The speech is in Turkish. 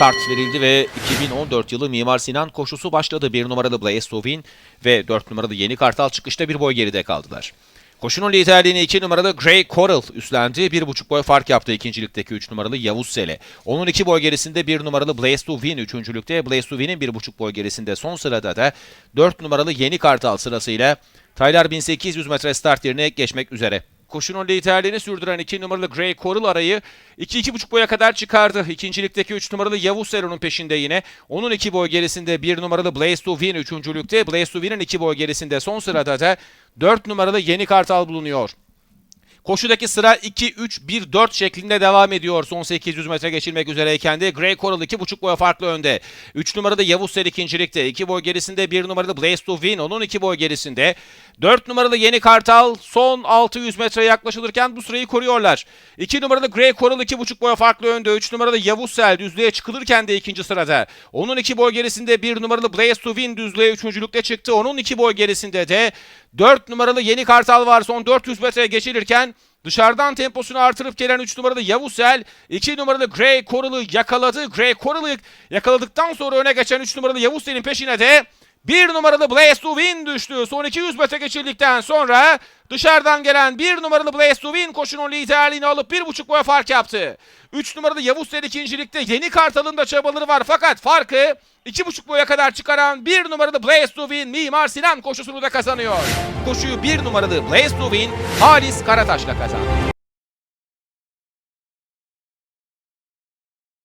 start verildi ve 2014 yılı Mimar Sinan koşusu başladı. 1 numaralı Blaze Sovin ve 4 numaralı Yeni Kartal çıkışta bir boy geride kaldılar. Koşunun liderliğini 2 numaralı Grey Coral üstlendi. 1,5 boy fark yaptı ikincilikteki 3 numaralı Yavuz Sele. Onun 2 boy gerisinde 1 numaralı Blaze to Win üçüncülükte. Blaze to Win'in 1,5 boy gerisinde son sırada da 4 numaralı Yeni Kartal sırasıyla Taylar 1800 metre start yerine geçmek üzere. Koşunun liderliğini sürdüren 2 numaralı Grey Coral arayı 2-2,5 boya kadar çıkardı. İkincilikteki 3 numaralı Yavuz Sero'nun peşinde yine. Onun 2 boy gerisinde 1 numaralı Blaze to Win üçüncülükte. Blaze to Win'in 2 boy gerisinde son sırada da 4 numaralı Yeni Kartal bulunuyor. Koşudaki sıra 2-3-1-4 şeklinde devam ediyor. Son 800 metre geçilmek üzereyken de Grey Coral 2,5 boy farklı önde. 3 numarada Yavuz Ser ikincilikte. 2 boy gerisinde 1 numarada Blaze to Win. Onun 2 boy gerisinde. 4 numaralı Yeni Kartal son 600 metreye yaklaşılırken bu sırayı koruyorlar. 2 numaralı Grey Coral 2,5 boy farklı önde. 3 numaralı Yavuz Sel düzlüğe çıkılırken de ikinci sırada. Onun 2 boy gerisinde 1 numaralı Blaze to Win düzlüğe üçüncülükte çıktı. Onun 2 boy gerisinde de 4 numaralı Yeni Kartal var. Son 400 metreye geçilirken Dışarıdan temposunu artırıp gelen 3 numaralı Yavuzsel, 2 numaralı Grey Coral'ı yakaladı. Grey Coral'ı yakaladıktan sonra öne geçen 3 numaralı Yavuzsel'in peşine de 1 numaralı Blaze to Win düştü. Son 200 metre geçildikten sonra dışarıdan gelen 1 numaralı Blaze to Win koşunun liderliğini alıp 1,5 boya fark yaptı. 3 numaralı Yavuzsel ikincilikte Yeni Kartal'ın da çabaları var fakat farkı 2,5 boya kadar çıkaran 1 numaralı Blaze to Win Mimar Sinan koşusunu da kazanıyor. Koşuyu 1 numaralı Blaze to Win Halis Karataş'la kazandı.